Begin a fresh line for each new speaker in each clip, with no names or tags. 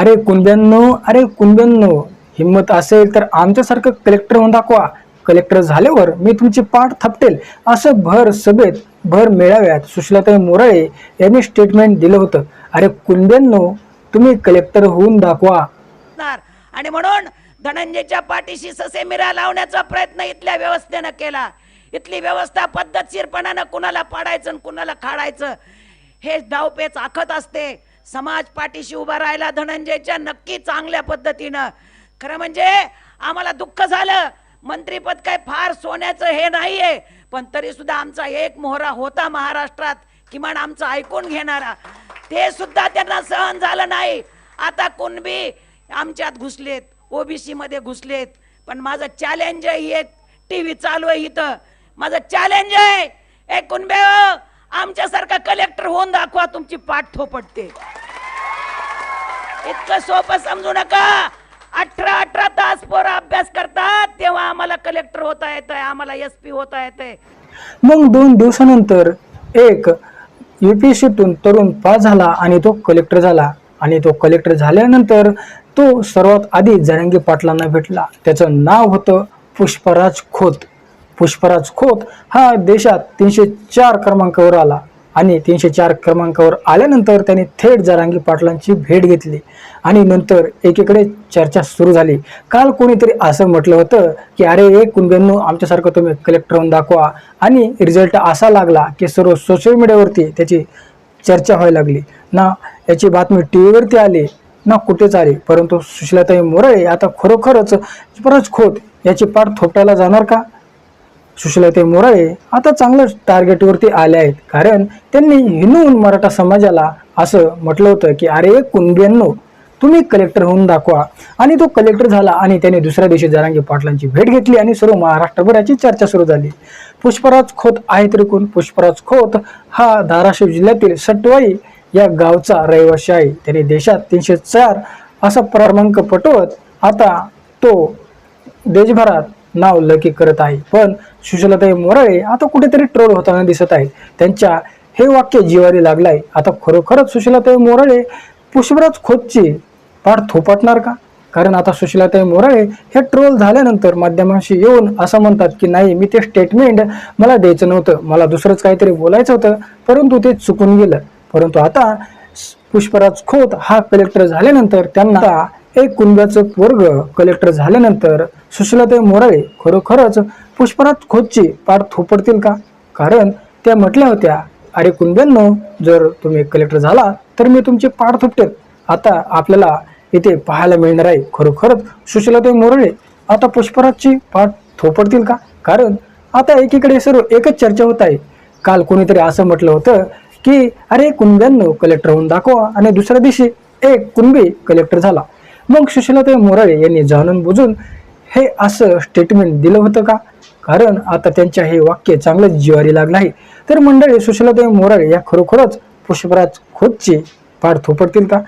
अरे कुंब्यांनो अरे कुंब्यांनो हिंमत असेल तर आमच्यासारखं कलेक्टर होऊन दाखवा. कलेक्टर झाल्यावर मी तुमची पाठ थपटेल. असं भर सभेत भर मेळाव्यात सुशीलाताई मोराळे यांनी स्टेटमेंट दिलं होतं. अरे कुंब्यांनो तुम्ही कलेक्टर होऊन दाखवा.
आणि म्हणून धनंजयच्या पाठीशी ससे मिरा लावण्याचा प्रयत्न इथल्या व्यवस्थेनं केला. इथली व्यवस्था पद्धतशीरपणानं कुणाला पाडायचं आणि कुणाला खाडायचं हे धावपेच आखत असते. समाज पाठीशी उभा राहिला धनंजयच्या नक्की चांगल्या पद्धतीनं. खरं म्हणजे आम्हाला दुःख झालं. मंत्रीपद काय फार सोन्याचं हे नाहीये. पण तरी सुद्धा आमचा एक मोहरा होता महाराष्ट्रात किमान आमचं ऐकून घेणारा. ते सुद्धा त्यांना सहन झालं नाही. आता कुणबी आमच्यात घुसलेत ओबीसी मध्ये घुसलेत. पण माझं चॅलेंज आहे ही एक टीव्ही चालू आहे इथं. माझं चॅलेंज आहे. ए कुणबे आमच्यासारखा कलेक्टर होऊन दाखवा तुमची पाठ थोपटते इतकं सोपं समजू नका. अठरा अठरा तास पोरं अभ्यास करतात तेव्हा आम्हाला कलेक्टर होता येत आहे आम्हाला एस पी होता येत
मग दोन दिवसानंतर एक युपीएससीतून तरुण पास झाला आणि तो कलेक्टर झाला. आणि तो कलेक्टर झाल्यानंतर तो सर्वात आधी जरांगी पाटलांना भेटला. त्याचं नाव होतं पुष्पराज खोत. पुष्पराज खोत हा देशात तीनशे चार क्रमांकावर आला. आणि तीनशे चार क्रमांकावर आल्यानंतर त्याने थेट जरांगी पाटलांची भेट घेतली. आणि नंतर एकीकडे चर्चा सुरू झाली. काल कोणीतरी असं म्हटलं होतं की अरे एक कुणब्यांनो आमच्यासारखं तुम्ही कलेक्टर होऊन दाखवा. आणि रिझल्ट असा लागला की सर्व सोशल मीडियावरती त्याची चर्चा व्हायला लागली. ना याची बातमी टी व्हीवरती आली ना कुठेच आली. परंतु सुशीलाताई मोरळे आता खरोखरच परत खोत याची पाठ थोपटायला जाणार का? सुशीलाताई मोराळे आता चांगलंच टार्गेटवरती आले आहेत. कारण त्यांनी हिंदू मराठा समाजाला असं म्हटलं होतं की अरे कुणब्यांनो तुम्ही कलेक्टर होऊन दाखवा. आणि तो कलेक्टर झाला आणि त्याने दुसऱ्या दिवशी जरांगी पाटलांची भेट घेतली आणि सर्व महाराष्ट्रभर याची चर्चा सुरू झाली. पुष्पराज खोत आहे त्रिकोण पुष्पराज खोत हा धाराशिव जिल्ह्यातील सटवाई या गावचा रहिवासी आहे. त्याने देशात तीनशे चार असा क्रमांक पटवत आता तो देशभरात नाव लकी करत आहे. पण सुशीलाताई मोराळे आता कुठेतरी ट्रोल होताना दिसत आहेत. त्यांच्या हे वाक्य जिवारी लागलाय. आता खरोखरच सुशीलाताई मोराळे पुष्पराज खोदची पाठ थोपटणार का? कारण आता सुशीलाताई मोराळे हे ट्रोल झाल्यानंतर माध्यमांशी येऊन असं म्हणतात की नाही मी ते स्टेटमेंट मला द्यायचं नव्हतं. मला दुसरंच काहीतरी बोलायचं होतं परंतु ते चुकून गेलं. परंतु आता पुष्पराज खोत हा कलेक्टर झाल्यानंतर त्यांना एक कुणब्याचं वर्ग कलेक्टर झाल्यानंतर सुशीलाताई मोराळे खरोखरच पुष्पराज खोदची पाठ थोपडतील का? कारण त्या म्हटल्या होत्या अरे कुंब्यांनो जर तुम्ही कलेक्टर झाला तर मी तुमची पाठ थोपटेल. आता आपल्याला इथे पाहायला मिळणार आहे खरोखरच सुशीलाताई मोराळे. आता पुष्पराजची पाठ थोपडतील का? कारण आता एकीकडे सर्व एकच चर्चा होत आहे. काल कोणीतरी असं म्हटलं होतं की अरे कुंब्यांनो कलेक्टर होऊन दाखवा आणि दुसऱ्या दिवशी एक कुणबी कलेक्टर झाला. मग सुशीलाताई मोराळे यांनी जाणून बुजून हे असं स्टेटमेंट दिलं होतं का? कारण आता त्यांच्या हे वाक्य चांगलंच जिवारी लागलं आहे. तर मंडळी सुशीलाताई मोराळे या खरोखरच पुष्पराज खोदचे पार थोपडतील का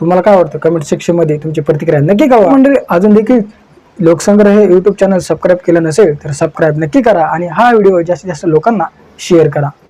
तुम्हाला काय वाटतं? कमेंट सेक्शनमध्ये तुमची प्रतिक्रिया नक्की कळवा. मंडळी अजून देखील लोकसंग्रह हे यूट्यूब चॅनल सबस्क्राईब केलं नसेल तर सबस्क्राईब नक्की करा आणि हा व्हिडिओ जास्तीत जास्त लोकांना शेअर करा.